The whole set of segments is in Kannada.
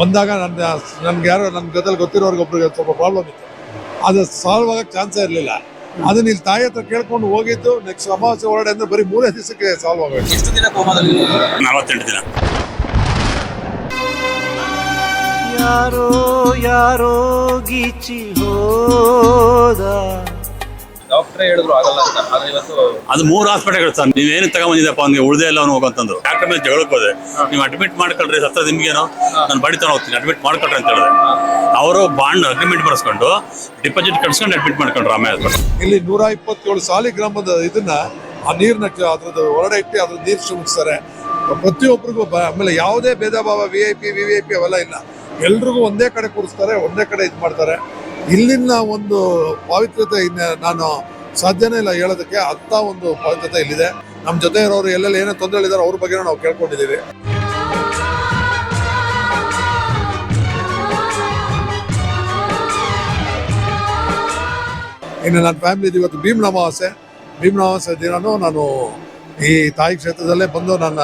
ಬಂದಾಗ ನನ್ನ ನನ್ಗೆ ಯಾರೋ ನನ್ನ ಜೊತೆಲಿ ಗೊತ್ತಿರೋರ್ಗೆ ಒಬ್ರಿಗೆ ಸ್ವಲ್ಪ ಪ್ರಾಬ್ಲಮ್ ಇತ್ತು. ಅದು ಸಾಲ್ವ್ ಆಗಕ್ಕೆ ಚಾನ್ಸೇ ಇರಲಿಲ್ಲ. ಅದನ್ನ ಇಲ್ಲಿ ತಾಯಿ ಹತ್ರ ಕೇಳ್ಕೊಂಡು ಹೋಗಿದ್ದು ನೆಕ್ಸ್ಟ್ ಅಮಾವಾಸ್ಯ ಹೊರಡೆ ಅಂದ್ರೆ ಬರೀ ಮೂರೇ ದಿವಸಕ್ಕೆ ಸಾಲ್ವ್ ಆಗುತ್ತೆ ಎಷ್ಟು ದಿನ ಕೋಮಾದಲ್ಲಿ ನಲವತ್ತೆಂಟು ದಿನ. ಯಾರೋ ಯಾರೋ ಗೀಚಿ ಹೋದ. ಡಾಕ್ಟ್ರೇ ಹೇಳಿದ್ರು ಆಗಲ್ಲ ಅಂತ. ಆದ್ರೆ ಇವತ್ತು ಅದು ಮೂರು ಹಾಸ್ಪಿಟಲ್ ಸರ್. ನೀವೇನು ತಗೊಂಬಂದಿದ್ದಪ್ಪ ಅವ್ನಿಗೆ ಉಳಿದೇ ಇಲ್ಲ ಅವ್ನು ಹೋಗಂತಂದ್ರು. ಡಾಕ್ಟರ್ ಮೇಲೆ ಜಗಳಕ್ಕೆ ಹೋದೆ. ನೀವು ಅಡ್ಮಿಟ್ ಮಾಡ್ಕೊಳ್ರಿ ಸತ್ತ ನಿಮ್ಗೇನೋ? ನಾನು ಬಡಿ ತಗೊಂಡು ಹೋಗ್ತೀನಿ. ಅಡ್ಮಿಟ್ ಮಾಡ್ಕೊಳ್ರಿ ಅಂತ ಹೇಳಿದೆ. ಅವರು ಬಾಂಡ್ ಅಗ್ರಿಮೆಂಟ್ ಬರ್ಸ್ಕೊಂಡು ಡಿಪಾಸಿಟ್ ಕಟ್ಸ್ಕೊಂಡು ಅಡ್ಮಿಟ್ ಮಾಡ್ಕೊಂಡ್ರು ಆಮೇಲೆ ಇಲ್ಲಿ ನೂರ ಇಪ್ಪತ್ತೇಳು ಸಾಲಿಗ್ರಾಮದ ಇದನ್ನ ಆ ನೀರ್ನ ಅದ್ರದ್ದು ಹೊರಡೆ ಇಟ್ಟು ಅದ್ರ ನೀರು ಸುಮಿಸ್ತಾರೆ ಪ್ರತಿಯೊಬ್ಬರಿಗೂ ಬ- ಆಮೇಲೆ ಯಾವುದೇ ಭೇದ ಭಾವ V I P V V I P ಅವೆಲ್ಲ ಇಲ್ಲ. ಎಲ್ರಿಗೂ ಒಂದೇ ಕಡೆ ಕೂರಿಸ್ತಾರೆ ಒಂದೇ ಕಡೆ ಇದು ಮಾಡ್ತಾರೆ. ಇಲ್ಲಿನ ಒಂದು ಪಾವಿತ್ರತೆ ನಾನು ಸಾಧ್ಯನೇ ಇಲ್ಲ ಹೇಳೋದಕ್ಕೆ ಅಂತ ಒಂದು ಪಾವಿತ್ರತೆ ಇಲ್ಲಿದೆ. ನಮ್ಮ ಜೊತೆ ಇರೋರು ಎಲ್ಲೆಲ್ಲಿ ಏನೇ ತೊಂದರೆ ಇದ್ದಾರೆ ಅವ್ರ ಬಗ್ಗೆ ನಾವು ಕೇಳ್ಕೊಂಡಿದ್ದೀವಿ. ಇನ್ನು ನನ್ನ ಫ್ಯಾಮಿಲಿ ಇವತ್ತು ಭೀಮ್ ಅಮಾವಾಸ್ಯೆ. ಭೀಮ್ ಅಮಾವಾಸ್ಯೆ ದಿನನೂ ನಾನು ಈ ತಾಯಿ ಕ್ಷೇತ್ರದಲ್ಲೇ ಬಂದು ನನ್ನ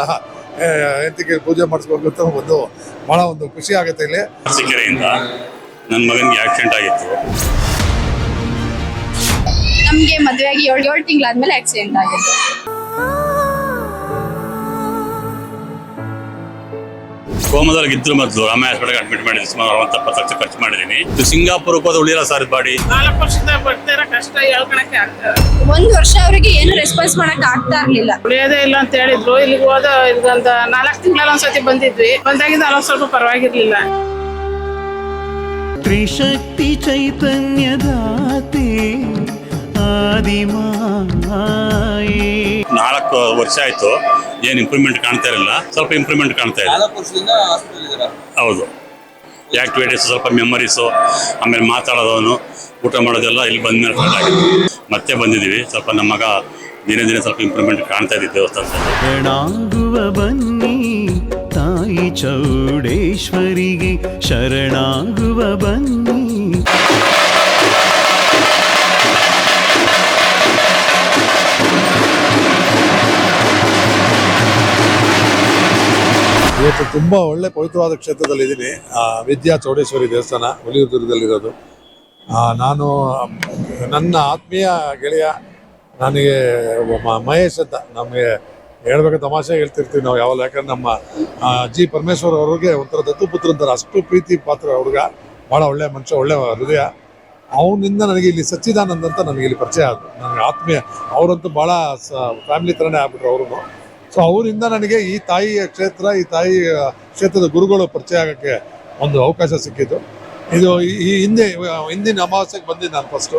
ಹೆಂಡತಿಗೆ ಪೂಜೆ ಮಾಡಿಸ್ಬೇಕು ಅಂತ ಒಂದು ಬಹಳ ಒಂದು ಖುಷಿ ಆಗುತ್ತೆ ಇಲ್ಲಿ. ನನ್ನ ಮಗನಿಗೆ ಆಕ್ಸಿಡೆಂಟ್ ಆಗಿತ್ತು. ನಮಗೆ ಮದುವೆಯಾಗಿ ಆಗಿ ಏಳು ಏಳು ತಿಂಗಳಾದ್ಮೇಲೆ ಆಕ್ಸಿಡೆಂಟ್ ಆಗಿತ್ತು ಕೋಮದಲ್ಲಿ ಇದ್ರು ಮೊದಲು ಆಮೇಲೆ ಹಾಸ್ಪಿಟಲ್ಗೆ ಅಡ್ಮಿಟ್ ಮಾಡಿದ್ವಿ ಸುಮಾರು ಅರವತ್ತು ಎಪ್ಪತ್ತು ಲಕ್ಷ ಖರ್ಚು ಮಾಡಿದ್ದೀನಿ. ಇದು ಸಿಂಗಾಪುರಕ್ಕೆ ಹೋದ ಉಳಿಯಲ್ಲ ಸರ್ ಬಾಡಿ? ನಾಲ್ಕು ವರ್ಷದ ಬರ್ತೇರ ಕಷ್ಟ ಹೇಳ್ಕೊಳಕ್ಕೆ ಆಗ್ತದೆ ಒಂದು ವರ್ಷ ಅವರಿಗೆ ಏನು ರೆಸ್ಪಾನ್ಸ್ ಮಾಡಕ್ ಆಗ್ತಾ ಇರ್ಲಿಲ್ಲ. ಉಳಿಯೋದೇ ಇಲ್ಲ ಅಂತ ಹೇಳಿದ್ರು. ಇಲ್ಲಿಗೆ ಹೋದ ಇದೊಂದು ನಾಲ್ಕು ತಿಂಗಳಲ್ಲಿ ಒಂದ್ಸತಿ ಬಂದಿದ್ವಿ. ಬಂದಾಗಿಂದ ಅಲ್ಲ ಸ್ವಲ್ಪ ಪರವಾಗಿರ್ಲಿಲ್ಲ. ತ್ರಿಶಕ್ತಿ ಚೈತನ್ಯದಾತಿ ಆದಿಮಾಯೇ. ನಾಲ್ಕು ವರ್ಷ ಆಯ್ತು ಏನು ಇಂಪ್ರೂವ್ಮೆಂಟ್ ಕಾಣ್ತಾ ಇರಲಿಲ್ಲ. ಸ್ವಲ್ಪ ಇಂಪ್ರೂವ್ಮೆಂಟ್ ಕಾಣ್ತಾ ಇದೆ. ಹೌದು. ಆಕ್ಟಿವಿಟೀಸ್ ಸ್ವಲ್ಪ ಮೆಮೊರೀಸು ಆಮೇಲೆ ಮಾತಾಡೋದವನು ಊಟ ಮಾಡೋದೆಲ್ಲ ಇಲ್ಲಿ ಬಂದ ಮೇಲೆ ಸ್ಟಾರ್ಟ್ ಆಗಿತ್ತು ಮತ್ತೆ ಬಂದಿದ್ದೀವಿ. ಸ್ವಲ್ಪ ನಮ್ಮ ಮಗ ದಿನೇ ದಿನ ಸ್ವಲ್ಪ ಇಂಪ್ರೂವ್ಮೆಂಟ್ ಕಾಣ್ತಾ ಇದ್ದೀವಿ ದೇವಸ್ಥಾನದಲ್ಲಿ. ಬನ್ನಿ ತಾಯಿ ಚೌಡೇಶ್ವರಿಗೆ ಶರಣಾಗುವ ಬನ್ನಿ. ಇವತ್ತು ತುಂಬ ಒಳ್ಳೆ ಪವಿತ್ರವಾದ ಕ್ಷೇತ್ರದಲ್ಲಿ ಇದ್ದೀನಿ ವಿದ್ಯಾ ಚೌಡೇಶ್ವರಿ ದೇವಸ್ಥಾನ ಹುಲಿಯೂರ್ದುರ್ಗದಲ್ಲಿರೋದು ಆ, ನಾನು ನನ್ನ ಆತ್ಮೀಯ ಗೆಳೆಯ ನನಗೆ ಮಹೇಶ್ ಅಂತ ನಮಗೆ ಹೇಳ್ಬೇಕು ತಮಾಷೆ ಹೇಳ್ತಿರ್ತೀವಿ ನಾವು ಯಾವಾಗ ಯಾಕಂದ್ರೆ ನಮ್ಮ ಜಿ ಪರಮೇಶ್ವರ್ ಅವ್ರಿಗೆ ಒಂಥರ ದತ್ತುಪುತ್ರ ಅಂತಾರೆ. ಅಷ್ಟು ಪ್ರೀತಿ ಪಾತ್ರ ಹುಡುಗ. ಭಾಳ ಒಳ್ಳೆ ಮನುಷ್ಯ, ಒಳ್ಳೆ ಹೃದಯ. ಅವನಿಂದ ನನಗೆ ಇಲ್ಲಿ ಸಚ್ಚಿದಾನಂದ್ ಅಂತ ನನಗೆ ಇಲ್ಲಿ ಪರಿಚಯ ಆಯ್ತು ನನಗೆ ಆತ್ಮೀಯ. ಅವರಂತೂ ಭಾಳ ಫ್ಯಾಮಿಲಿ ಥರನೇ ಆಗ್ಬಿಟ್ರು ಅವ್ರಿಗೂ ಸೊ ಅವರಿಂದ ನನಗೆ ಈ ತಾಯಿಯ ಕ್ಷೇತ್ರ, ಈ ತಾಯಿ ಕ್ಷೇತ್ರದ ಗುರುಗಳು ಪರಿಚಯ ಆಗೋಕ್ಕೆ ಒಂದು ಅವಕಾಶ ಸಿಕ್ಕಿದ್ದು. ಇದು ಈ- ಹಿಂದೆ, ಹಿಂದಿನ ಅಮಾವಾಸ್ಯೆಗೆ ಬಂದಿದ್ದು ನಾನು ಫಸ್ಟು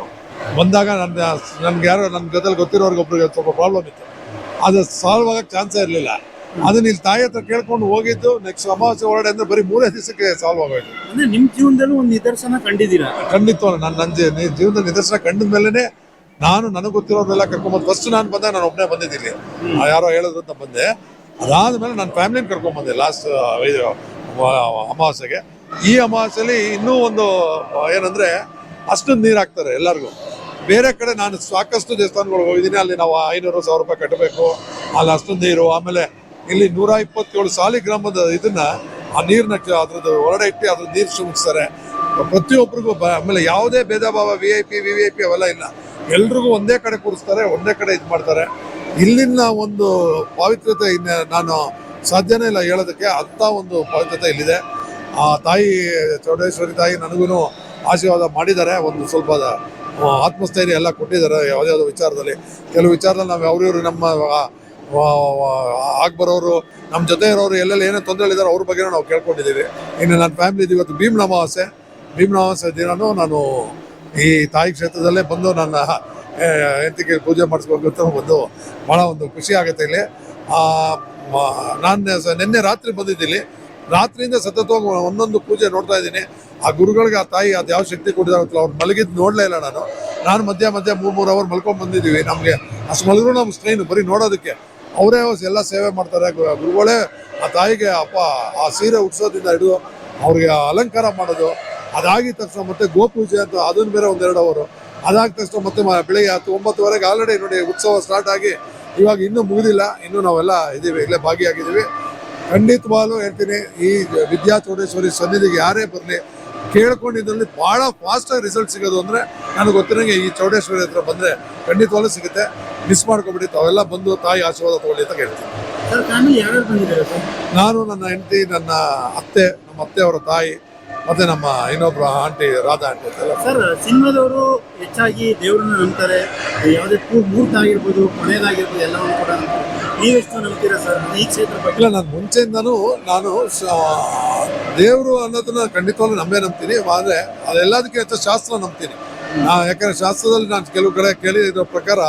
ಬಂದಾಗ ನನ್ನ, ನನ್ಗೆ ಯಾರೋ ನನ್ನ ಜೊತೆಲಿ ಗೊತ್ತಿರೋರಿಗೆ ಒಬ್ರಿಗೆ ಸ್ವಲ್ಪ ಪ್ರಾಬ್ಲಮ್ ಇತ್ತು. ಅದು ಸಾಲ್ವ್ ಆಗಕ್ಕೆ ಚಾನ್ಸೇ ಇರಲಿಲ್ಲ. ಅದನ್ನ ಇಲ್ಲಿ ತಾಯಿ ಹತ್ರ ಕೇಳ್ಕೊಂಡು ಹೋಗಿದ್ದು ನೆಕ್ಸ್ಟ್ ಅಮಾವಾಸ್ಯ ಹೊರಡೆ ಅಂದ್ರೆ ಬರೀ ಮೂರೇ ದಿವಸಕ್ಕೆ ಸಾಲ್ವ್ ಆಗೋಯ್ತು. ಅಂದ್ರೆ ನಿಮ್ ಜೀವನದಲ್ಲೂ ಒಂದು ನಿದರ್ಶನ ಕಂಡಿದ್ದೀರಾ? ಖಂಡಿತ ನಾನು ನನ್ನ ಜೀವನದ ನಿದರ್ಶನ ಕಂಡ ಮೇಲೆನೆ ನಾನು ನನಗೆ ಗೊತ್ತಿರೋದೆಲ್ಲ ಕರ್ಕೊಂಬಂದು ಫಸ್ಟ್ ನಾನು ಬಂದೆ ನಾನು ಒಬ್ಬನೇ ಬಂದಿದ್ದೀನಿ. ಯಾರೋ ಹೇಳಿದ್ರು ಅಂತ ಬಂದೆ. ಅದಾದ್ಮೇಲೆ ನನ್ನ ಫ್ಯಾಮಿಲಿನ ಕರ್ಕೊಂಬಂದೆ ಲಾಸ್ಟ್ ಅಮಾವಾಸ್ಯೆಗೆ. ಈ ಅಮಾವಾಸ್ಯಲ್ಲಿ ಇನ್ನೂ ಒಂದು ಏನಂದ್ರೆ ಅಷ್ಟೊಂದು ನೀರು ಹಾಕ್ತಾರೆ ಎಲ್ಲರಿಗೂ. ಬೇರೆ ಕಡೆ ನಾನು ಸಾಕಷ್ಟು ದೇವಸ್ಥಾನಗಳು ಹೋಗಿದ್ದೀನಿ. ಅಲ್ಲಿ ನಾವು ಐನೂರು ಸಾವಿರ ರೂಪಾಯಿ ಕಟ್ಟಬೇಕು. ಅಲ್ಲಿ ಅಷ್ಟೊಂದು ನೀರು, ಆಮೇಲೆ ಇಲ್ಲಿ ನೂರ ಇಪ್ಪತ್ತೇಳು ಸಾಲಿಗ್ರಾಮದ ಇದನ್ನ ಆ ನೀರ್ನ ಕ- ಅದ್ರದ್ದು ಹೊರಡೆ ಇಟ್ಟು ಅದ್ರ ನೀರು ಸುಮಿಸ್ತಾರೆ ಪ್ರತಿಯೊಬ್ಬರಿಗೂ ಆಮೇಲೆ ಯಾವುದೇ ಭೇದ ಭಾವ V I P V V I P ಅವೆಲ್ಲ ಇಲ್ಲ. ಎಲ್ರಿಗೂ ಒಂದೇ ಕಡೆ ಕೂರಿಸ್ತಾರೆ, ಒಂದೇ ಕಡೆ ಇದು ಮಾಡ್ತಾರೆ. ಇಲ್ಲಿನ ಒಂದು ಪಾವಿತ್ರತೆ ಇನ್ನ ನಾನು ಸಾಧ್ಯನೇ ಇಲ್ಲ ಹೇಳೋದಕ್ಕೆ. ಅಂಥ ಒಂದು ಪಾವಿತ್ರತೆ ಇಲ್ಲಿದೆ. ಆ ತಾಯಿ ಚೌಡೇಶ್ವರಿ ತಾಯಿ ನನಗೂ ಆಶೀರ್ವಾದ ಮಾಡಿದ್ದಾರೆ. ಒಂದು ಸ್ವಲ್ಪ ಆತ್ಮಸ್ಥೈರ್ಯ ಎಲ್ಲ ಕೊಟ್ಟಿದ್ದಾರೆ ಯಾವುದೇ ಯಾವುದೋ ವಿಚಾರದಲ್ಲಿ. ಕೆಲವು ವಿಚಾರದಲ್ಲಿ ನಾವು ಅವ್ರಿವ್ರು ನಮ್ಮ ಆಗಿ ಆಗ್ಬರೋರು ನಮ್ಮ ಜೊತೆ ಇರೋರು ಎಲ್ಲೆಲ್ಲಿ ಏನೇ ತೊಂದರೆ ಇದ್ದಾರೆ ಅವ್ರ ಬಗ್ಗೆ ನಾವು ಕೇಳ್ಕೊಂಡಿದ್ದೀವಿ. ಇನ್ನು ನನ್ನ ಫ್ಯಾಮಿಲಿ ಇವತ್ತು ಭೀಮ್ ಅಮಾವಾಸ್ಯೆ ಭೀಮ್ ಅಮಾವಾಸ್ಯೆ ದಿನವೂ ನಾನು ಈ ತಾಯಿ ಕ್ಷೇತ್ರದಲ್ಲೇ ಬಂದು ನನ್ನ ಹೆಂಡತಿಗೆ ಪೂಜೆ ಮಾಡಿಸ್ಬೇಕು ಅಂತ ಒಂದು ಭಾಳ ಒಂದು ಖುಷಿ ಆಗುತ್ತೆ ಇಲ್ಲಿ. ನಾನು ನಿನ್ನೆ ರಾತ್ರಿ ಬಂದಿದ್ದೀನಿ. ರಾತ್ರಿಯಿಂದ ಸತತವಾಗಿ ಒಂದೊಂದು ಪೂಜೆ ನೋಡ್ತಾ ಇದ್ದೀನಿ. ಆ ಗುರುಗಳಿಗೆ ಆ ತಾಯಿ ಅದು ಯಾವ ಶಕ್ತಿ ಕೊಟ್ಟಿದ್ದಾರೆ ಅವ್ರು ಮಲಗಿದ್ದು ನೋಡಲೇ ಇಲ್ಲ ನಾನು. ನಾನು ಮಧ್ಯ ಮಧ್ಯ ಮೂರು ಮೂರು ಅವರ್ ಮಲ್ಕೊಂಡು ಬಂದಿದ್ದೀವಿ. ನಮಗೆ ಅಷ್ಟು ಮಲಗರು ನಮ್ಮ ಸ್ನೇಹಿತರು ಬರೀ ನೋಡೋದಕ್ಕೆ. ಅವರೇ ಎಲ್ಲ ಸೇವೆ ಮಾಡ್ತಾರೆ. ಗುರುಗಳೇ, ಆ ತಾಯಿಗೆ ಅಪ್ಪ, ಆ ಸೀರೆ ಉಟ್ಸೋದ್ರಿಂದ ಹಿಡಿದು ಅವ್ರಿಗೆ ಅಲಂಕಾರ ಮಾಡೋದು, ಅದಾಗಿದ ತಕ್ಷಣ ಮತ್ತೆ ಗೋಪೂಜೆ ಅಂತ ಅದನ್ನ ಬೇರೆ ಒಂದೆರಡು ಅವರು ಅದಾದ ತಕ್ಷಣ ಮತ್ತೆ ಬೆಳಿಗ್ಗೆ ಹತ್ತು, ಒಂಬತ್ತುವರೆಗೆ ಆಲ್ರೆಡಿ ನೋಡಿ ಉತ್ಸವ ಸ್ಟಾರ್ಟ್ ಆಗಿ ಇವಾಗ ಇನ್ನೂ ಮುಗಿದಿಲ್ಲ. ಇನ್ನೂ ನಾವೆಲ್ಲ ಇದ್ದೀವಿ ಇಲ್ಲೇ ಭಾಗಿಯಾಗಿದ್ದೀವಿ. ಖಂಡಿತವಾಗ್ಲೂ ಹೇಳ್ತೀನಿ, ಈ ವಿದ್ಯಾ ಚೌಡೇಶ್ವರಿ ಸನ್ನಿಧಿಗೆ ಯಾರೇ ಬರಲಿ ಕೇಳ್ಕೊಂಡಿದ್ರಲ್ಲಿ ಭಾಳ ಫಾಸ್ಟಾಗಿ ರಿಸಲ್ಟ್ ಸಿಗೋದು ಅಂದರೆ ನನಗೆ ಗೊತ್ತಿರಂಗೆ ಈ ಚೌಡೇಶ್ವರಿ ಹತ್ರ ಬಂದರೆ ಖಂಡಿತವಾಗ್ಲೂ ಸಿಗುತ್ತೆ. ಮಿಸ್ ಮಾಡ್ಕೊಬಿಡಿ ತಾವೆಲ್ಲ ಬಂದು ತಾಯಿ ಆಶೀರ್ವಾದ ತಗೊಳ್ಳಿ ಅಂತ ಹೇಳ್ತೀನಿ ನಾನು ನನ್ನ ಹೆಂಡತಿ ನನ್ನ ಅತ್ತೆ ನಮ್ಮ ಅತ್ತೆ ಅವರ ತಾಯಿ ಮತ್ತೆ ನಮ್ಮ ಇನ್ನೊಬ್ರು ಆಂಟಿ ರಾಧಾ ಆಂಟಿ ಸರ್ ಸಿನಿಮಾದವರು ಹೆಚ್ಚಾಗಿ ದೇವರನ್ನ ನಂಬ್ತಾರೆ. ಯಾವುದೇ ಮೂರ್ತ ಆಗಿರ್ಬೋದು ಕೊನೆಯದಾಗಿರ್ಬೋದು ಎಲ್ಲವನ್ನು ಕೂಡ ನೀವೆಷ್ಟು ನಂಬ್ತೀರಾ ಸರ್? ಈ ಕ್ಷೇತ್ರ ಇಲ್ಲ, ನಾನು ಮುಂಚೆಯಿಂದನೂ ನಾನು ದೇವರು ಅನ್ನೋದನ್ನ ಖಂಡಿತವಾಗ್ಲೂ ನಂಬೇ ನಂಬ್ತೀನಿ. ಆದರೆ ಅದೆಲ್ಲದಕ್ಕೆ ಹೆಚ್ಚು ಶಾಸ್ತ್ರ ನಂಬ್ತೀನಿ. ಯಾಕಂದ್ರೆ ಶಾಸ್ತ್ರದಲ್ಲಿ ನಾನು ಕೆಲವು ಕಡೆ ಕೇಳಿರೋ ಪ್ರಕಾರ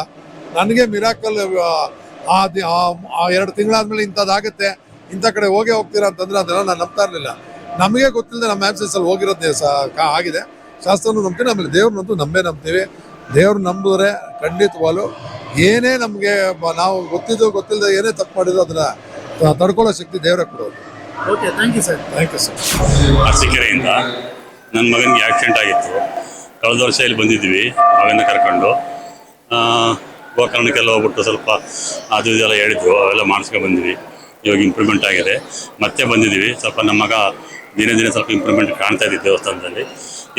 ನನಗೆ ಮಿರಾಕಲ್ ಆ ಎರಡು ತಿಂಗಳಾದ್ಮೇಲೆ ಇಂಥದ್ದಾಗತ್ತೆ. ಇಂಥ ಕಡೆ ಹೋಗೇ ಹೋಗ್ತೀರಾ ಅಂತಂದ್ರೆ ಅದನ್ನ ನಾನು ನಂಬ್ತಾ ಇರಲಿಲ್ಲ. ನಮಗೆ ಗೊತ್ತಿಲ್ಲದೆ ನಮ್ಮ ಆ್ಯಬ್ಸೆನ್ಸ್ ಅಲ್ಲಿ ಹೋಗಿರೋದೇ ಸ ಆಗಿದೆ. ಶಾಸ್ತ್ರನೂ ನಂಬ್ತೀನಿ, ಆಮೇಲೆ ದೇವ್ರನ್ನಂತೂ ನಂಬೇ ನಂಬ್ತೀವಿ. ದೇವ್ರು ನಂಬಿದ್ರೆ ಖಂಡಿತವಾಗ್ಲು ಏನೇ ನಮಗೆ ನಾವು ಗೊತ್ತಿದ್ದು ಗೊತ್ತಿಲ್ಲದೆ ಏನೇ ತಪ್ಪು ಮಾಡಿದ್ರು ಅದನ್ನ ತಡ್ಕೊಳ್ಳೋ ಶಕ್ತಿ ದೇವರೇ ಕೊಡೋದು. Okay thank you sir thank you sir ಅರಸೀಕೆರೆಯಿಂದ ನನ್ನ ಮಗನಿಗೆ ಆಕ್ಸಿಡೆಂಟ್ ಆಗಿತ್ತು. ಕಳೆದ ವರ್ಷ ಇಲ್ಲಿ ಬಂದಿದ್ವಿ ಮಗನ ಕರ್ಕೊಂಡು. ಆ, ಗೋಕರ್ಣಕ್ಕೆಲ್ಲ ಹೋಗ್ಬಿಟ್ಟು ಸ್ವಲ್ಪ ಅದು ಇದೆಲ್ಲ ಹೇಳಿದ್ರು ಅವೆಲ್ಲ ಮಾಡಿಸ್ಕೊಂಡು ಬಂದ್ವಿ. ಇವಾಗ ಇಂಪ್ರೂವ್ಮೆಂಟ್ ಆಗಿದೆ. ಮತ್ತೆ ಬಂದಿದ್ದೀವಿ ಸ್ವಲ್ಪ ನಮ್ಮ ಮಗ ದಿನೇ ದಿನೇ ಸ್ವಲ್ಪ ಇಂಪ್ರೂವ್ಮೆಂಟ್ ಕಾಣ್ತಾ ಇದ್ದೀವಿ ದೇವಸ್ಥಾನದಲ್ಲಿ.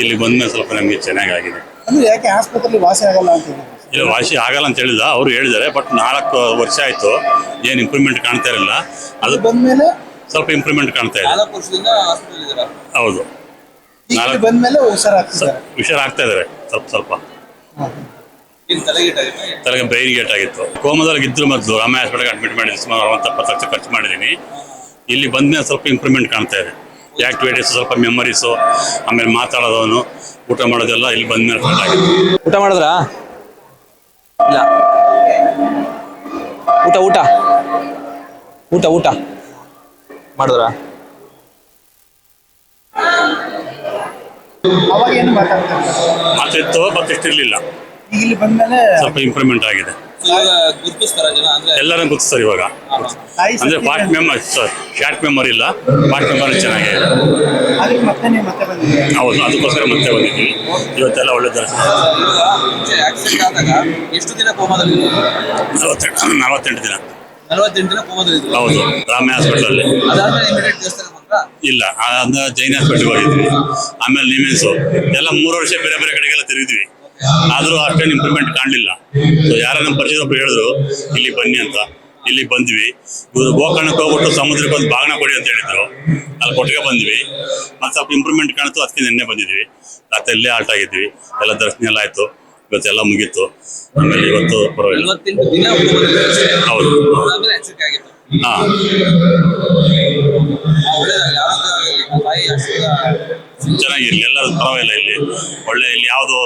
ಇಲ್ಲಿ ಬಂದ ಮೇಲೆ ಸ್ವಲ್ಪ ನಮಗೆ ಚೆನ್ನಾಗಾಗಿದೆ. ಅಂದ್ರೆ ಯಾಕೆ ಆಸ್ಪತ್ರೆಯಲ್ಲಿ ವಾಸಿ ಆಗಲ್ಲ ಅಂತ ಹೇಳಿದ್ರು? ಇಲ್ಲ ವಾಸಿ ಆಗಲ್ಲ ಅಂತ ಹೇಳಿಲ್ಲ ಅವರು ಹೇಳಿದ್ದಾರೆ ಬಟ್ ನಾಲ್ಕು ವರ್ಷ ಆಯಿತು ಏನು ಇಂಪ್ರೂವ್ಮೆಂಟ್ ಕಾಣ್ತಾ ಇರಲಿಲ್ಲ. ಅದು ಬಂದ್ಮೇಲೆ ಸ್ವಲ್ಪ ಇಂಪ್ರೂವ್ಮೆಂಟ್ ಕಾಣ್ತಾ ಇದೆ. ನಾಲ್ಕು ವರ್ಷದಿಂದ ಹಾಸ್ಪಿಟಲ್ ಇದ್ದೀರಾ? ಹೌದು. ನಾಲ್ಕು ಬಂದ್ಮೇಲೆ ಹುಷಾರಾಗ್ತಿದ್ದಾರೆ. ಹುಷಾರಾಗ್ತಾ ಇದ್ದಾರೆ ಸ್ವಲ್ಪ ಸ್ವಲ್ಪ. ತಲೆಗೆ ಬ್ರೈನ್ ಗೇಟ್ ಆಗಿತ್ತು. ಕೋಮದಲ್ಲಿ ಇದ್ರು ಮೊದಲು ರಾಮ ಹಾಸ್ಪಿಟಲ್ಗೆ ಅಡ್ಮಿಟ್ ಮಾಡಿದ್ವಿ ಸುಮಾರು ಅರವತ್ತು ಎಪ್ಪತ್ತು ಲಕ್ಷ ಖರ್ಚು ಮಾಡಿದ್ದೀನಿ. ಇಲ್ಲಿ ಬಂದ್ಮೇಲೆ ಸ್ವಲ್ಪ ಇಂಪ್ರೂವ್ಮೆಂಟ್ ಕಾಣ್ತಾ ಇದೆ. ಆ್ಯಕ್ಟಿವಿಟೀಸ್ ಸ್ವಲ್ಪ ಮೆಮೊರೀಸು ಆಮೇಲೆ ಮಾತಾಡೋದವನು ಊಟ ಮಾಡೋದೆಲ್ಲ ಇಲ್ಲಿ ಬಂದ ಮೇಲೆ ಊಟ ಮಾಡಿದ್ರಾ? ಇಲ್ಲ. ಊಟ ಊಟ. ಊಟ ಊಟ. ಮಾಡಿದ್ರಾ? ಮಾತಿತ್ತು ಈಗ ಇಲ್ಲಿ ಸ್ವಲ್ಪ ಇಂಪ್ರೂವ್ಮೆಂಟ್ ಆಗಿದೆ. So, ಇವಾಗ ಅಂದ್ರೆ ಎಲ್ಲರೂ ಮೆಂಬರ್ ಇವಾಗ. ಅಂದ್ರೆ ಪಾರ್ಟ್ ಮೆಮರಿ ಶಾರ್ಟ್ ಮೆಮರಿ ಇಲ್ಲ. ಪಾರ್ಟ್ ಮೆಂಬರ್ ಚೆನ್ನಾಗಿದೆ. ಅದಕ್ಕೆ ಮತ್ತೆ ಮತ್ತೆ ಬಂದಿದ್ದೀರಾ? ಹೌದು ಅದಕ್ಕೋಸ್ಕರ ಮತ್ತೆ ಬಂದಿದ್ದೀವಿ. ಇವತ್ತೆಲ್ಲ ಒಳ್ಳೆ ಎಷ್ಟು ದಿನ ಕೋಮಾದಲ್ಲಿ ನಲವತ್ತೆಂಟು ದಿನ. ನಲವತ್ತೆಂಟು ದಿನ ಕೋಮಾದಲ್ಲಿ ಹೌದು ರಾಮೆ ಹಾಸ್ಪಿಟಲಲ್ಲಿ ಇಲ್ಲ ಅದ ಜೈನ್ ಹಾಸ್ಪಿಟಲ್ಗೆ ಹೋಗಿದ್ವಿ. ಆಮೇಲೆ ನಿಮೆನ್ಸು ಎಲ್ಲ ಮೂರು ವರ್ಷ ಬೇರೆ ಬೇರೆ ಕಡೆಗೆಲ್ಲ ತಿರುಗಿದ್ವಿ. ಆದರೂ ಅಷ್ಟೇನು ಇಂಪ್ರೂವ್ಮೆಂಟ್ ಕಾಣಲಿಲ್ಲ. ಸೊ ಯಾರೋ ನಮ್ಮ ಪರಿಚಯ ಒಬ್ಬರು ಹೇಳಿದ್ರು ಇಲ್ಲಿ ಬನ್ನಿ ಅಂತ. ಇಲ್ಲಿ ಬಂದ್ವಿ. ಇವರು ಗೋಕರ್ಣಕ್ಕೆ ಹೋಗ್ಬಿಟ್ಟು ಸಮುದ್ರಕ್ಕೆ ಒಂದು ಬಾಗಿನ ಕೊಡಿ ಅಂತ ಹೇಳಿದ್ರು. ಅಲ್ಲಿ ಕೊಟ್ಟಿಗೆ ಬಂದ್ವಿ. ಮತ್ತೆ ಸ್ವಲ್ಪ ಇಂಪ್ರೂವ್ಮೆಂಟ್ ಕಾಣಿತು. ಅದಕ್ಕೆ ನಿನ್ನೆ ಬಂದಿದ್ವಿ. ರಾತ್ರಿ ಇಲ್ಲೇ ಆಲ್ಟ್ ಆಗಿದ್ವಿ. ಎಲ್ಲ ದರ್ಶನ ಎಲ್ಲ ಆಯಿತು. ಇವತ್ತೆಲ್ಲ ಮುಗೀತು. ಆಮೇಲೆ ಇವತ್ತು ಪರವಾಗಿಲ್ಲ. ಅಷ್ಟೇ. ಹೌದು. ಚೆನ್ನಾಗಿರ್ಲಿ, ಎಲ್ಲರೂ ಪರವಾಗಿಲ್ಲ ಇಲ್ಲಿ. ಒಳ್ಳೆ ಇಲ್ಲಿ ಯಾವುದು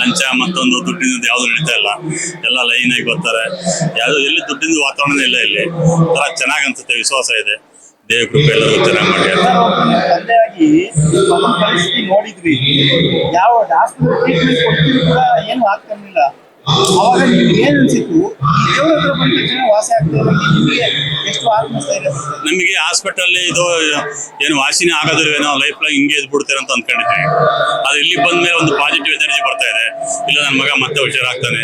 ಲಂಚ ಮತ್ತೊಂದು ದುಡ್ಡಿನ ಯಾವುದು ನಡೀತಾ ಇಲ್ಲ. ಎಲ್ಲ ಲೈನ್ ಆಗಿ ಬರ್ತಾರೆ. ಯಾವುದು ಎಲ್ಲಿ ದುಡ್ಡಿನ ವಾತಾವರಣ ಇಲ್ಲ ಇಲ್ಲಿ. ಒಂಥರ ಚೆನ್ನಾಗಿ ಅನ್ಸುತ್ತೆ, ವಿಶ್ವಾಸ ಇದೆ. ದೇವ ಕೃಪೆ ಎಲ್ಲರೂ ಚೆನ್ನಾಗಿ ಮಾಡಿ ಅಂತ. ನೋಡಿದ್ವಿ. ಯಾವ ಡಾಕ್ಟರ್ ಟ್ರೀಟ್ಮೆಂಟ್ ಏನು ಆಗ್ತಿರ್ಲಿಲ್ಲ ಅವಾಗ ನಿಮ್ಗೆ ಏನ್ ಅನ್ಸಿತ್ತು ಈ ದೇವ್ರ ಹತ್ರ ಬಂದ ತಕ್ಷಣ ವಾಸಿ ಆಗ್ತಾ ನಿಮಗೆ ಎಷ್ಟು ಆತ್ಮಸ್ಥೈರ್ಯ ನಮಗೆ ಹಾಸ್ಪಿಟಲ್ ಇದು ಏನು ವಾಸಿನೇ ಆಗೋದಿಲ್ವೇನೋ ಲೈಫ್ ಲಾಂಗ್ ಹಿಂಗೆ ಇದ್ಬಿಡ್ತಾರೆ ಅಂತ ಅಂದ್ಕೊಂಡಿದ್ವಿ ಅದು ಇಲ್ಲಿ ಬಂದ್ಮೇಲೆ ಒಂದು ಪಾಸಿಟಿವ್ ಎನರ್ಜಿ ಬರ್ತಾ ಇದೆ. ಇಲ್ಲ ನನ್ನ ಮಗ ಮತ್ತೆ ಹುಷಾರಾಗ್ತಾನೆ.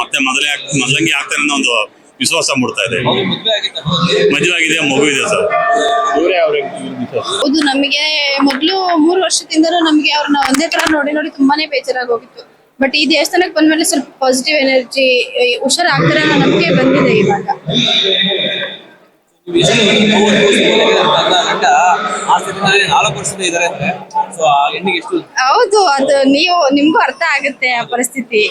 ಮತ್ತೆ ಮೊದಲೇ ಮೊದಲಂಗಿ ಆಗ್ತಾನೆ ಅನ್ನೋ ಒಂದು ವಿಶ್ವಾಸ ಮೂಡ್ತಾ ಇದೆ. ಮಜವಾಗಿದೆ ಮದುವೆ ಆಗಿದೆ ಮಗು ಇದೆ ಸರ್. ಹೌದು ನಮಗೆ ಮೊದಲು ಮೂರು ವರ್ಷದಿಂದಲೂ ನಮಗೆ ಅವ್ರನ್ನ ಒಂದೇ ತರ ನೋಡಿ ನೋಡಿ ತುಂಬಾನೇ ಬೇಜಾರಾಗಿ ಹೋಗಿತ್ತು ಬಟ್ ಈ ದೇವಸ್ಥಾನಕ್ಕೆ ಬಂದ್ಮೇಲೆ ಸ್ವಲ್ಪ ಪಾಸಿಟಿವ್ ಎನರ್ಜಿ ಹುಷಾರಾಗ್ತಾರೆ ಅನ್ನೋ ನಂಬಿಕೆ ಬಂದಿದೆ ಇವಾಗ. ಹೌದು ಅದು ನೀವು ನಿಮ್ಗೂ ಅರ್ಥ ಆಗುತ್ತೆ ಆ ಪರಿಸ್ಥಿತಿ.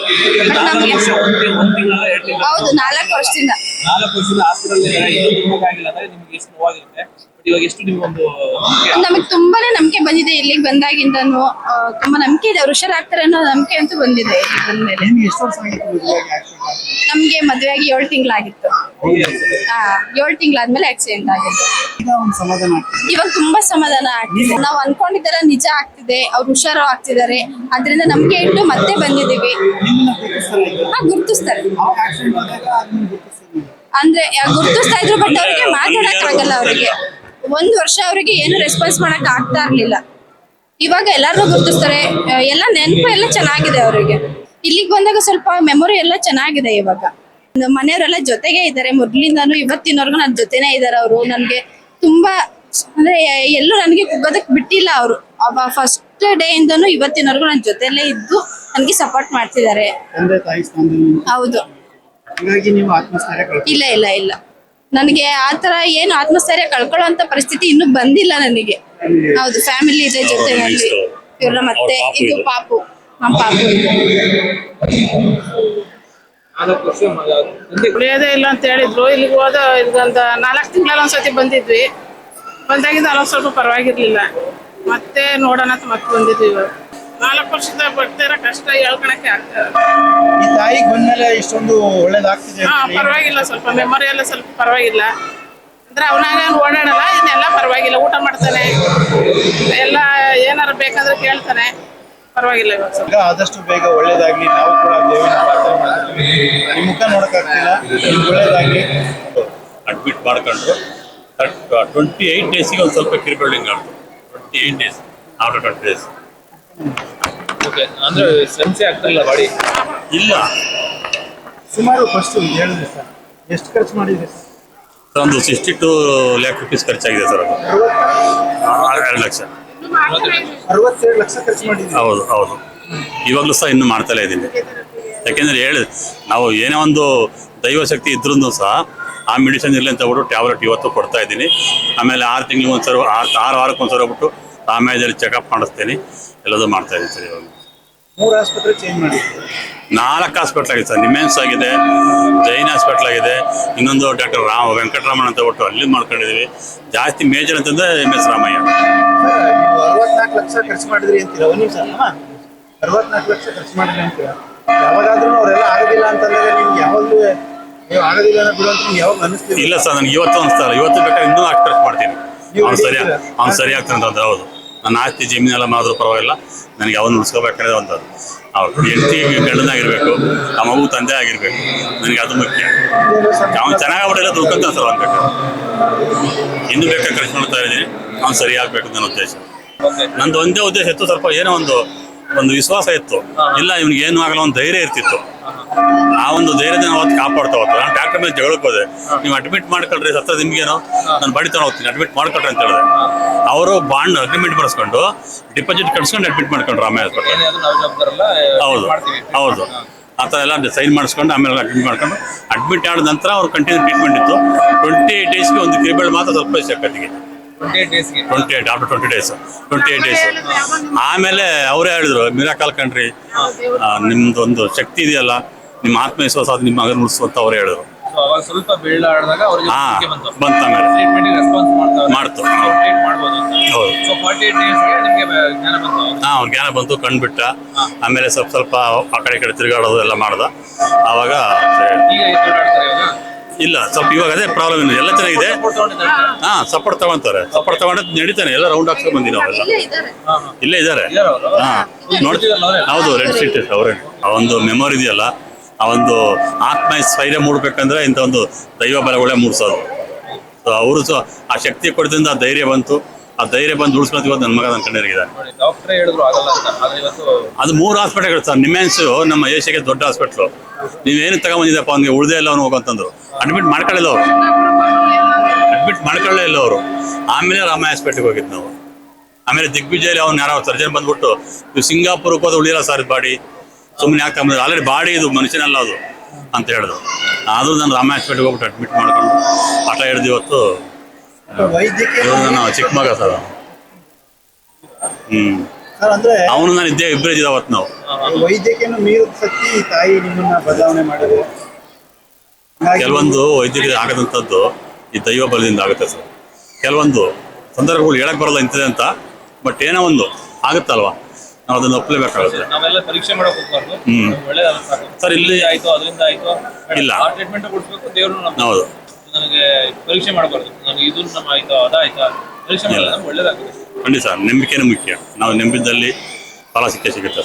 ಹೌದು ನಾಲ್ಕು ವರ್ಷದಿಂದ. ನಾಲ್ಕು ವರ್ಷದಿಂದ ಹಾಸ್ಪಿಟಲ್ ನಿಮ್ಗೆ ಎಷ್ಟು ನೋವಾಗಿರುತ್ತೆ? ಇವಾಗ ಎಷ್ಟು ನಿಮ್ಗೊಂದು ನಮಗೆ ತುಂಬಾನೇ ನಂಬಿಕೆ ಬಂದಿದೆ ಇಲ್ಲಿಗೆ ಬಂದಾಗಿಂದನು. ಆ, ತುಂಬಾ ನಂಬಿಕೆ ಇದೆ. ಅವ್ರು ಹುಷಾರಾಗ್ತಾರೆ ಅನ್ನೋ ನಂಬಿಕೆ ಅಂತೂ ಬಂದಿದೆ ಇಲ್ಲಿಗೆ ಬಂದ್ಮೇಲೆ ನಿಮ್ಗೆ ಎಷ್ಟು ವರ್ಷ ಆಗಿತ್ತು ಮದುವೆಯಾಗಿ accident? ಆಗಿ? ನಮ್ಗೆ ಮದುವೆ ಆಗಿ ಏಳು ತಿಂಗಳಾಗಿತ್ತು. ಏಳು ತಿಂಗಳಾದ್ಮೇಲೆ ಆಕ್ಸಿಡೆಂಟ್ ಆಗಿತ್ತು ಈಗ ಒಂದು ಸಮಾಧಾನ ಆಗ್ತದೆ. ಇವಾಗ ತುಂಬಾ ಸಮಾಧಾನ ಆಗ್ತಿದೆ. ನಾವು ಅನ್ಕೊಂಡಿದ್ದೆಲ್ಲ ನಿಜ ಆಗ್ತಿದೆ. ಅವ್ರು ಹುಷಾರು ಆಗ್ತಿದ್ದಾರೆ. ಅದರಿಂದ ನಮ್ಗೆ ಇಟ್ಟು ಮತ್ತೆ ಬಂದಿದೀವಿ ನಿಮ್ಮನ್ನ ಗುರುತಿಸ್ತಾರೆ ಈಗ. ಹಾ ಗುರ್ತಿಸ್ತಾರೆ. ಅವಾಗ ಆಕ್ಸಿಡೆಂಟ್ ಆದಾಗ ಅದನ್ನ ಗುರುತಿಸ್ತಾರೆ. ಅಂದ್ರೆ ಯಾ- ಗುರ್ತಿಸ್ತಾ ಇದ್ರು ಬಟ್ ಅವ್ರಿಗೆ ಮಾತಾಡಕ್ ಆಗಲ್ಲ ಅವರಿಗೆ. ಒಂದ್ ವರ್ಷ ಅವರಿಗೆ ಏನು ರೆಸ್ಪಾನ್ಸ್ ಮಾಡಕ್ ಆಗ್ತಾ ಇರ್ಲಿಲ್ಲ. ಇವಾಗ ಎಲ್ಲಾರು ಗುರ್ತಿಸ್ತಾರೆ. ಎಲ್ಲ ನೆನಪು ಎಲ್ಲ ಚೆನ್ನಾಗಿದೆ ಅವರಿಗೆ. ಇಲ್ಲಿಗೆ ಬಂದಾಗ ಸ್ವಲ್ಪ ಮೆಮೊರಿ ಎಲ್ಲ ಚೆನ್ನಾಗಿದೆ ಇವಾಗ. ನಮ್ಮ ಮನೆಯವರೆಲ್ಲ ಜೊತೆಗೆ ಇದ್ದಾರೆ. ಮೊದ್ಲಿಂದಾನು ಇವತ್ತಿನವರೆಗೂ ನನ್ನ ಜೊತೆನೆ ಇದ್ದಾರೆ ಅವರು. ನನ್ಗೆ ತುಂಬಾ ಅಂದ್ರೆ ಎಲ್ಲೂ ನನಗೆ ಕುಗ್ಗೋದಕ್ ಬಿಟ್ಟಿಲ್ಲ ಅವರು. ಫಸ್ಟ್ ಡೇ ಇಂದನು ಇವತ್ತಿನವರೆಗೂ ನನ್ನ ಜೊತೆಲೇ ಇದ್ದು ನನಗೆ ಸಪೋರ್ಟ್ ಮಾಡ್ತಿದ್ದಾರೆ. ಹೌದು. ಇಲ್ಲ ಇಲ್ಲ ಇಲ್ಲ. ನನಗೆ ಆತರ ಏನು ಆತ್ಮಸ್ಥೈರ್ಯ ಕಳ್ಕೊಳ್ಳುವಂತ ಪರಿಸ್ಥಿತಿ ಇನ್ನು ಬಂದಿಲ್ಲ ನನಗೆ. ಹೌದು ಫ್ಯಾಮಿಲಿ ಇದೆ ಜೊತೆನಲ್ಲಿ ಇವ್ರ ಮತ್ತೆ ಪಾಪು ಇದು. ಪಾಪು ನಮ್ಮ ಪಾಪು ಇದೆ ಉಳಿಯೋದೇ ಇಲ್ಲ ಅಂತ ಹೇಳಿದ್ರು. ಇಲ್ಲಿಗೆ ಹೋದ ಇದೊಂದು ನಾಲ್ಕು ತಿಂಗಳಲ್ಲಿ ಒಂದ್ಸತಿ ಬಂದಿದ್ವಿ. ಬಂದಾಗಿದ್ದು ಅಲ್ಲೊಂದು ಸ್ವಲ್ಪ ಪರವಾಗಿರ್ಲಿಲ್ಲ. ಮತ್ತೆ ನೋಡೋಣ ಅಂತ ಮತ್ತೆ ಬಂದಿದ್ವಿ ಇವಾಗ. ನಾಲ್ಕು ಬರ್ತಾ ಇರೋ ಕಷ್ಟ ಹೇಳ್ಕೊಳಕ್ಕೆ ಆಗ್ತದೆ. ಈ ತಾಯಿಗೆ ಬಂದ್ಮೇಲೆ ಇಷ್ಟೊಂದು ಒಳ್ಳೇದಾಗ್ತಿದೆ ಹಾ ಪರವಾಗಿಲ್ಲ ಸ್ವಲ್ಪ ಮೆಮೊರಿ ಎಲ್ಲ ಸ್ವಲ್ಪ ಪರವಾಗಿಲ್ಲ. ಅಂದ್ರೆ ಅವನಾಗ ಓಡಾಡಲ್ಲ ಇದನ್ನೆಲ್ಲ ಪರವಾಗಿಲ್ಲ ಊಟ ಮಾಡ್ತಾನೆ. ಎಲ್ಲ ಏನಾರು ಬೇಕಾದ್ರೆ ಕೇಳ್ತಾನೆ. ಪರವಾಗಿಲ್ಲ ಇವಾಗ ಸ್ವಲ್ಪ. ಈಗ ಆದಷ್ಟು ಬೇಗ ಒಳ್ಳೇದಾಗ್ಲಿ ನಾವು ಕೂಡ ದೇವಿನ ಪ್ರಾರ್ಥನೆ ಮಾಡ್ತೀವಿ. ಮುಖ ನೋಡಕ್ಕಾಗ್ತಿಲ್ಲ ನಿಮ್ಗೆ ಒಳ್ಳೇದಾಗ್ಲಿ. ಅಡ್ಮಿಟ್ ಮಾಡ್ಕೊಂಡು ಟ್ವೆಂಟಿ ಏಯ್ಟ್ ಡೇಸಿಗೆ ಒಂದು ಸ್ವಲ್ಪ ಕಿರಿಬಿಲ್ಡಿಂಗ್ ಆಡ್ತು. Twenty eight days after twenty days okay ಅಂದ್ರೆ ಸಮಸ್ಯೆ ಆಗ್ತಿಲ್ಲ ಬಾಡಿ. ಇಲ್ಲ. ಸುಮಾರು ಫಸ್ಟ್ ಹೇಳಿದೆ ಸರ್ ಎಷ್ಟು ಖರ್ಚು ಮಾಡಿದ್ರಿ? ಸರ್ ಒಂದು ಸಿಕ್ಸ್ಟಿ ಟು ಲ್ಯಾಕ್ ರುಪೀಸ್ ಖರ್ಚಾಗಿದೆ ಸರ್ ಅದು. ಎರಡು ಲಕ್ಷ. ಅರವತ್ತೆರಡು ಲಕ್ಷ ಖರ್ಚು ಮಾಡಿದ್ರಿ. ಹೌದು ಹೌದು. ಇವಾಗಲೂ ಸಹ ಇನ್ನು ಮಾಡ್ತಲೇ ಇದ್ದೀನಿ. ಯಾಕೆಂದರೆ ಹೇಳಿ ನಾವು ಏನೇ ಒಂದು ದೈವ ಶಕ್ತಿ ಇದ್ರೂ ಸಹ ಆ ಮೆಡಿಸಿನ್ ಇರಲಿ ಅಂತ ಬಿಟ್ಟು ಟ್ಯಾಬ್ಲೆಟ್ ಇವತ್ತು ಕೊಡ್ತಾ ಇದ್ದೀನಿ. ಆಮೇಲೆ ಆರು ತಿಂಗಳಿಗೆ ಒಂದ್ಸರಿ ಆರು ಆರು ವಾರಕ್ಕೆ ಒಂದ್ಸರಿ ಹೋಗ್ಬಿಟ್ಟು ಆಮೇಲೆ ಚೆಕಪ್ ಮಾಡಿಸ್ತೀನಿ. ಎಲ್ಲದೂ ಮಾಡ್ತಾ ಇದ್ದೀನಿ ಸರ್ ಇವಾಗ. ಮೂರು ಆಸ್ಪತ್ರೆ ಚೇಂಜ್ ಮಾಡಿ ನಾಲ್ಕು ಹಾಸ್ಪಿಟ್ಲ್ ಆಗಿದೆ ಸರ್. ನಿಮೆನ್ಸ್ ಆಗಿದೆ ಜೈನ್ ಹಾಸ್ಪಿಟ್ಲ್ ಆಗಿದೆ ಇನ್ನೊಂದು ಡಾಕ್ಟರ್ ರಾಮ್ ವೆಂಕಟರಾಮನ್ ಅಂತ ಒಟ್ಟು ಅಲ್ಲಿ ಮಾಡ್ಕೊಂಡಿದ್ದೀವಿ ಜಾಸ್ತಿ ಮೇಜರ್ ಅಂತಂದ್ರೆ ಎಂ ಎಸ್ ರಾಮಯ್ಯ. ಸರ್, ಅರವತ್ನಾಲ್ಕು ಲಕ್ಷ ಖರ್ಚು ಮಾಡಿದ್ರಿ ಅಂತೀರಾ? ಒಂದು ನಿಮಿಷ ಅರವತ್ನಾಲ್ಕು ಲಕ್ಷ ಖರ್ಚು ಮಾಡಿದ್ರಿ ಅಂತೀರಾ? ಯಾವಾಗಾದ್ರೂ ಅವರೆಲ್ಲ ಆಗೋದಿಲ್ಲ ಅಂತಂದ್ರೆ ನಿಮ್ಗೆ ಯಾವಾಗಲೂ ನೀವು ಆಗೋದಿಲ್ಲ ಬಿಡು ಅಂತ ಯಾವಾಗ ಅನಿಸ್ತಿಲ್ಲ ಇಲ್ಲ ಸರ್ ನನಗೆ ಇವತ್ತು ಅನಿಸ್ತಾ ಇಲ್ಲ. ಇವತ್ತು ಬೇಕಾದ್ರೆ ಇನ್ನೂ ಅಷ್ಟು ಖರ್ಚು ಮಾಡ್ತೀನಿ. ಅವ್ನು ಸರಿ? ಅವ್ನು ಸರಿ ಆಗ್ತಾನೆ ಅಂತ ಹೌದು. ನನ್ನ ಆಸ್ತಿ ಜಮೀನೆಲ್ಲ ಮಾಡಿದ್ರು ಪರವಾಗಿಲ್ಲ. ನನಗೆ ಅವನು ಉಳಿಸ್ಕೋಬೇಕಾದ್ರೆ ಒಂದು ಅವ್ರು ಹೆಂಡತಿ ಗಂಡನಾಗಿರ್ಬೇಕು ಆ ಮಗು ತಂದೆ ಆಗಿರ್ಬೇಕು. ನನಗೆ ಅದು ಮುಖ್ಯ. ಅವ್ನು ಚೆನ್ನಾಗಾಗ್ಬಿಟ್ಟಿಲ್ಲ ದುಡ್ಕೊಂತ ಸರ್ ಅನ್ಬೇಕು ಇನ್ನು ಬೇಕಾದ್ರೆ ಕೆಲಸ ಮಾಡ್ತಾ ಇದ್ದೀನಿ. ಅವ್ನು ಸರಿ ಆಗ್ಬೇಕು ನನ್ನ ಉದ್ದೇಶ. ನಂದು ಒಂದೇ ಉದ್ದೇಶ ಇತ್ತು ಸ್ವಲ್ಪ ಏನೋ ಒಂದು ಒಂದು ವಿಶ್ವಾಸ ಇತ್ತು. ಇಲ್ಲ ಇವ್ನಿಗೆ ಏನು ಆಗಲ್ಲ ಒಂದು ಧೈರ್ಯ ಇರ್ತಿತ್ತು. ಆ ಒಂದು ಧೈರ್ಯದ ಅವತ್ತು ಕಾಪಾಡ್ತಾ ಹೋಗ್ತಾರೆ ನಾನು ಡಾಕ್ಟರ್ ಮೇಲೆ ಜಗಳಕ್ಕೆ ಹೋದೆ. ನೀವು ಅಡ್ಮಿಟ್ ಮಾಡ್ಕೊಳ್ರಿ ಸತ್ರ ನಿಮ್ಗೇನು? ನಾನು ಬಡಿ ತಗೊಂಡು ಹೋಗ್ತೀನಿ ಅಡ್ಮಿಟ್ ಮಾಡ್ಕೊಳ್ರಿ ಅಂತ ಹೇಳಿದೆ. ಅವರು ಬಾಂಡ್ ಅಗ್ರಿಮೆಂಟ್ ಬರೆಸ್ಕೊಂಡು ಡಿಪಾಸಿಟ್ ಕಟ್ಸ್ಕೊಂಡು ಅಡ್ಮಿಟ್ ಮಾಡ್ಕೊಂಡ್ರು ಆಮೇಲೆ ಹೌದು ಹೌದು. ಆ ಥರ ಎಲ್ಲ ಸೈನ್ ಮಾಡಿಸ್ಕೊಂಡು ಆಮೇಲೆ ಅಡ್ಮಿಟ್ ಮಾಡ್ಕೊಂಡು ಅಡ್ಮಿಟ್ ಆದ ನಂತರ ಅವ್ರು ಕಂಟಿನ್ಯೂ ಟ್ರೀಟ್ಮೆಂಟ್ ಇತ್ತು. ಟ್ವೆಂಟಿ ಏಟ್ ಡೇಸ್ಗೆ ಒಂದು ಕಿರಿಬೇಳೆ ಮಾತ್ರ ಸ್ವಲ್ಪ ಕತ್ತಿಗೆ twenty eight after twenty days twenty eight days ಆಮೇಲೆ ಅವರೇ ಹೇಳಿದ್ರು ಮಿರಾಕಲ್ ಕಣ್ರಿ. ನಿಮ್ದು ಒಂದು ಶಕ್ತಿ ಇದೆಯಲ್ಲ ನಿಮ್ಮ ಆತ್ಮವಿಶ್ವಾಸ ಅದು ನಿಮ್ಮ ಮಗನ ಉಳಿಸುವಂತ ಅವ್ರು ಹೇಳಿದ್ರು. ಸೊ ಅವಾಗ ಸ್ವಲ್ಪ ಬೀಳಾಡಿದಾಗ ಅವ್ರಿಗೆ ಹಾ ನಂಬಿಕೆ ಬಂತು. ಬಂತ ಆಮೇಲೆ ಟ್ರೀಟ್ಮೆಂಟ್ ರೆಸ್ಪಾನ್ಸ್ ಮಾಡ್ತಾರೆ ಮಾಡ್ತು. ಮಾಡ್ಬೋದು ಅಂತ. ಹೌದು. ಸೊ ಫಾರ್ಟಿ ಏಟ್ ಡೇಸ್ಗೆ ನಿಮಗೆ ಜ್ಞಾನ ಬಂತು. ಹಾ ಬಿಟ್ಟ ಜ್ಞಾನ ಬಂತು ಕಂಡ್ಬಿಟ್ಟ ಆಮೇಲೆ ಸ್ವಲ್ಪ ಸ್ವಲ್ಪ ಆ ಕಡೆ ಈ ಕಡೆ ತಿರುಗಾಡೋದು ಎಲ್ಲ ಮಾಡ್ದ. ಆವಾಗ ಸರಿ. ಈಗ ಓಡಾಡ್ತಾರೆ ಇವಾಗ? ಇಲ್ಲ ಸ್ವಲ್ಪ ಇವಾಗ ಅದೇ ಪ್ರಾಬ್ಲಮ್ ಇಲ್ಲ ಎಲ್ಲ ಚೆನ್ನಾಗಿದೆ? ಸಪೋರ್ಟ್ ತಗೊಂಡಿದ್ದಾರೆ. ಹಾ ಸಪೋರ್ಟ್ ತಗೊಂತಾರೆ. ಸಪೋರ್ಟ್ ತಗೊಂಡು ನಡೀತಾನೆ. ಎಲ್ಲ ರೌಂಡ್ ಹಾಕ್ಸ್ಕೊಂಡ್ ಬಂದಿನ ನಾವೆಲ್ಲ. ಇಲ್ಲೇ ಇದ್ದಾರೆ. ಇಲ್ಲೇ ಇದ್ದಾರೆ. ಇದಾರೆ ಅವರು. ಹಾ. ನೋಡಿ ಹೌದು ರೆಡ್ ಸೀಟ್ ಅವರೇ ಆ ಒಂದು ಮೆಮೊರಿ ಇದೆಯಲ್ಲ? ಆ ಒಂದು ಆತ್ಮ ಸ್ಥೈರ್ಯ ಮೂಡ್ಬೇಕಂದ್ರೆ ಇಂಥ ಒಂದು ದೈವ ಬಲಗಳೇ ಮೂಡಿಸೋದು. ಸೊ ಅವರು ಸೊ ಆ ಶಕ್ತಿ ಕೊಡದಿಂದ ಆ ಧೈರ್ಯ ಬಂತು. ಆ ಧೈರ್ಯ ಬಂದು ಉಳಿಸ್ಕೊಂತ ಇವತ್ತು ನನ್ನ ಮಗ ನನ್ನ ಕಣ್ಣೀರಿಗಿದೆ ಅದು ಮೂರು ಹಾಸ್ಪಿಟಲ್ಗಳು ಸರ್ ನಿಮ್ಮೆನ್ಸು ನಮ್ಮ ಏಷ್ಯಾಗೆ ದೊಡ್ಡ ಹಾಸ್ಪಿಟ್ಲು. ನೀವೇನು ತಗೊಂಬಂದಿದ್ದಪ್ಪ ಅವ್ನಿಗೆ ಉಳಿದೇ ಇಲ್ಲ ಅವ್ನು ಹೋಗಂತಂದ್ರು. ಅಡ್ಮಿಟ್ ಮಾಡ್ಕೊಳ್ಳಿಲ್ಲ ಅವರು. ಅಡ್ಮಿಟ್ ಮಾಡ್ಕೊಳ್ಳೇ ಇಲ್ಲ ಅವರು. ಆಮೇಲೆ ರಾಮ ಹಾಸ್ಪಿಟ್ಲಿಗೆ ಹೋಗಿದ್ದು ನಾವು. ಆಮೇಲೆ ದಿಗ್ವಿಜಯಲ್ಲಿ ಅವ್ನು ಯಾರೋ ಸರ್ಜನ್ ಬಂದ್ಬಿಟ್ಟು ನೀವು ಸಿಂಗಾಪುರಕ್ಕೆ ಹೋದ ಉಳಿಯಲ್ಲ ಸರ್ ಬಾಡಿ. ಸುಮ್ಮನೆ ಯಾಕೆ ತಗೊಂಡ್ರೆ ಆಲ್ರೆಡಿ ಬಾಡಿ ಇದು ಮನುಷ್ಯನಲ್ಲ ಅದು ಅಂತ ಹೇಳಿದ್ರು. ಆದರೂ ನಾನು ರಾಮ ಹಾಸ್ಪಿಟ್ಲಿಗೆ ಹೋಗ್ಬಿಟ್ಟು ಅಡ್ಮಿಟ್ ಮಾಡ್ಕೊಂಡು ಆಟ ಹಿಡಿದು ಇವತ್ತು ನನ್ನ ಚಿಕ್ಕ ಮಗ ಸರ್ ಹ್ಮ್. ಅವನು ನಾನು ಇದ್ದೇ ಇಬ್ಬರೇ ಇದ್ದೀವಿ ಅವತ್ತು ನಾವು. ವೈದ್ಯಕೀಯನು ಮೀರಿದ ಶಕ್ತಿ ತಾಯಿ ನಿಮ್ಮನ್ನ ಬದಲಾವಣೆ ಮಾಡಿದೆ ಕೆಲವೊಂದು ವೈದ್ಯಕೀಯ ಆಗದಂಥದ್ದು ಈ ದೈವ ಬಲದಿಂದ ಆಗುತ್ತೆ ಸರ್. ಕೆಲವೊಂದು ಸಂದರ್ಭಗಳು ಹೇಳಕ್ ಬರಲ್ಲ ಇಂಥದ್ದೆ ಅಂತ ಬಟ್ ಏನೋ ಒಂದು ಆಗುತ್ತಲ್ವಾ? ನಾವು ಅದನ್ನು ಒಪ್ಪಲೇಬೇಕಾಗುತ್ತೆ ನಾವೆಲ್ಲ ಪರೀಕ್ಷೆ ಮಾಡಕ್ ಹೋಗ್ಬಾರ್ದು. ಹ್ಮ್. ಒಳ್ಳೇದಲ್ಲ ಸಾಕು. ಸರ್, ಇಲ್ಲಿ- ಆಯ್ತು ಅದರಿಂದ ಆಯ್ತು? ಇಲ್ಲ. ಆ ಟ್ರೀಟ್ಮೆಂಟ್ ಕೊಡಿಸ್ಬೇಕು ದೇವ್ರು ಹೌದು. ನನಗೆ ಪರೀಕ್ಷೆ ಮಾಡಬಾರ್ದು. ನನಗೆ ಇದು ನಮ್ಮ ಆಯ್ತು? ಅದಾಯ್ತಾ ಪರೀಕ್ಷೆ ಮಾಡಿದ್ರೆ ಒಳ್ಳೇದಾಗುತ್ತೆ ಖಂಡಿತ ನಂಬಿಕೆನೇ ಮುಖ್ಯ. ನಾವು ನಂಬಿದ್ದಲ್ಲಿ ಫಲ ಸಿಕ್ಕೇ ಸಿಗುತ್ತೆ